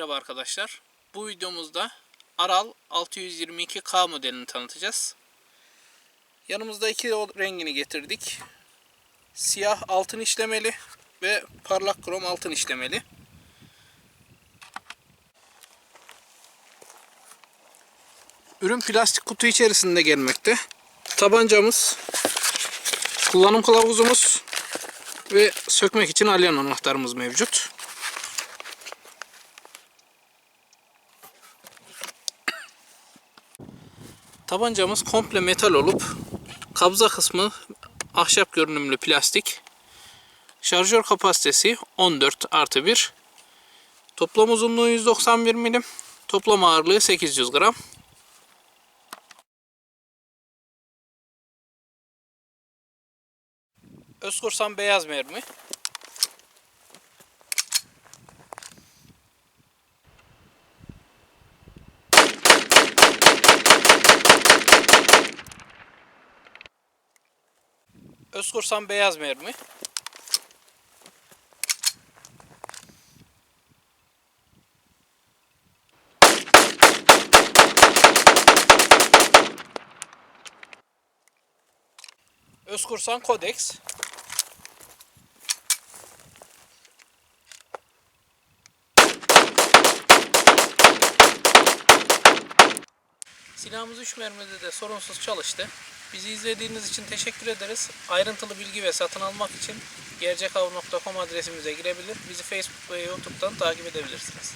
Merhaba arkadaşlar. Bu videomuzda Aral 622K modelini tanıtacağız. Yanımızda iki rengini getirdik. Siyah altın işlemeli ve parlak krom altın işlemeli. Ürün plastik kutu içerisinde gelmekte. Tabancamız, kullanım kılavuzumuz ve sökmek için alyan anahtarımız mevcut. Tabancamız komple metal olup kabza kısmı ahşap görünümlü plastik. Şarjör kapasitesi 14 artı 1. Toplam uzunluğu 191 milim. Toplam ağırlığı 800 gram. Özkursan beyaz mermi. Özkursan beyaz mermi. Özkursan Codex. Silahımız 3 mermide de sorunsuz çalıştı. Bizi izlediğiniz için teşekkür ederiz. Ayrıntılı bilgi ve satın almak için gercekav.com adresimize girebilir. Bizi Facebook ve YouTube'dan takip edebilirsiniz.